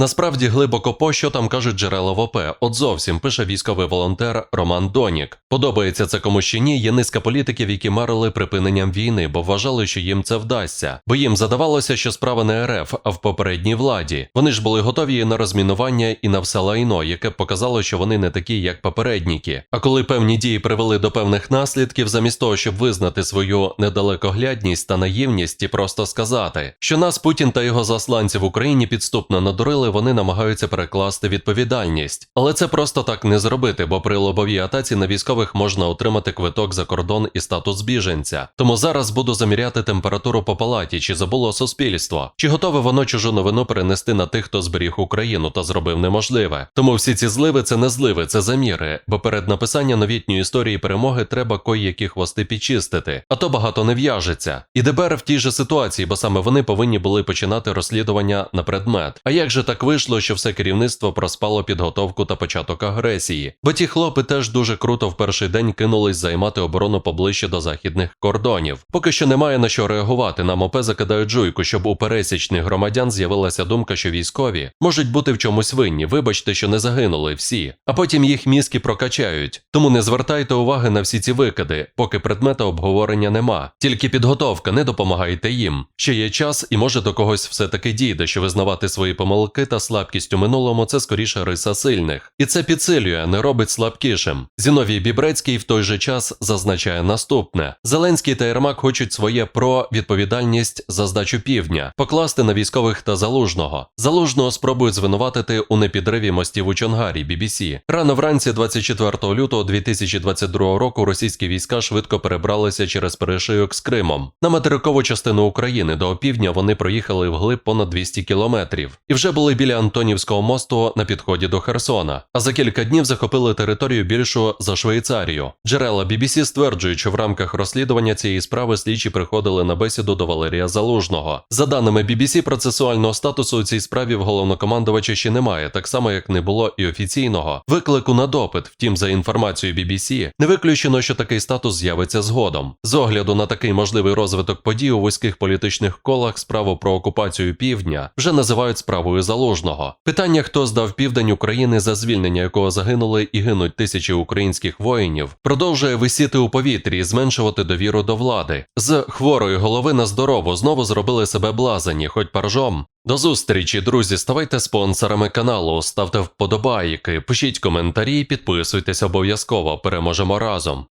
Насправді глибоко по що там кажуть джерела в ОП. От зовсім пише військовий волонтер Роман Донік. Подобається це комусь чи ні. Є низка політиків, які марили припиненням війни, бо вважали, що їм це вдасться. Бо їм задавалося, що справа не РФ, а в попередній владі. Вони ж були готові на розмінування і на все лайно, яке б показало, що вони не такі, як попередніки. А коли певні дії привели до певних наслідків, замість того, щоб визнати свою недалекоглядність та наївність і просто сказати, що нас Путін та його засланці в Україні підступно надурили, вони намагаються перекласти відповідальність. Але це просто так не зробити, бо при лобовій атаці на військових можна отримати квиток за кордон і статус біженця. Тому зараз буду заміряти температуру по палаті, чи забуло суспільство, чи готове воно чужу новину перенести на тих, хто зберіг Україну та зробив неможливе. Тому всі ці зливи це не зливи, це заміри. Бо перед написанням новітньої історії перемоги треба кої-які хвости підчистити, а то багато не в'яжеться. І ДБР в тій же ситуації, бо саме вони повинні були починати розслідування на предмет. А як же так вийшло, що все керівництво проспало підготовку та початок агресії? Бо ті хлопи теж дуже круто в перший день кинулись займати оборону поближче до західних кордонів. Поки що немає на що реагувати. Нам ОП закидають жуйку, щоб у пересічних громадян з'явилася думка, що військові можуть бути в чомусь винні. Вибачте, що не загинули всі, а потім їх мізки прокачають. Тому не звертайте уваги на всі ці викиди, поки предмета обговорення нема. Тільки підготовка, не допомагайте їм. Ще є час, і може до когось все таки дійде, що визнавати свої помилки та слабкість у минулому це скоріше риса сильних. І це підсилює, не робить слабкішим. Зіновій Бібрецький в той же час зазначає наступне: Зеленський та Єрмак хочуть своє про відповідальність за здачу півдня, покласти на військових та залужного. Залужного спробують звинуватити у непідриві мостів у Чонгарі BBC. Рано вранці 24 лютого 2022 року російські війська швидко перебралися через перешийок з Кримом. На материкову частину України до опівдня вони проїхали вглиб понад 200 кілометрів і вже були біля Антонівського мосту на підході до Херсона. А за кілька днів захопили територію більшу за Швейцарію. Джерела BBC стверджують, що в рамках розслідування цієї справи слідчі приходили на бесіду до Валерія Залужного. За даними BBC, процесуального статусу у цій справі в головнокомандувача ще немає, так само як не було і офіційного виклику на допит. Втім, за інформацією BBC, не виключено, що такий статус з'явиться згодом. З огляду на такий можливий розвиток подій у вузьких політичних колах справу про окупацію півдня вже називають справою залужного. Питання, хто здав південь України, за звільнення якого загинули і гинуть тисячі українських воїнів, продовжує висіти у повітрі і зменшувати довіру до влади. З хворої голови на здорову знову зробили себе блазані, хоч паржом. До зустрічі, друзі. Ставайте спонсорами каналу, ставте вподобайки, пишіть коментарі, підписуйтесь обов'язково. Переможемо разом.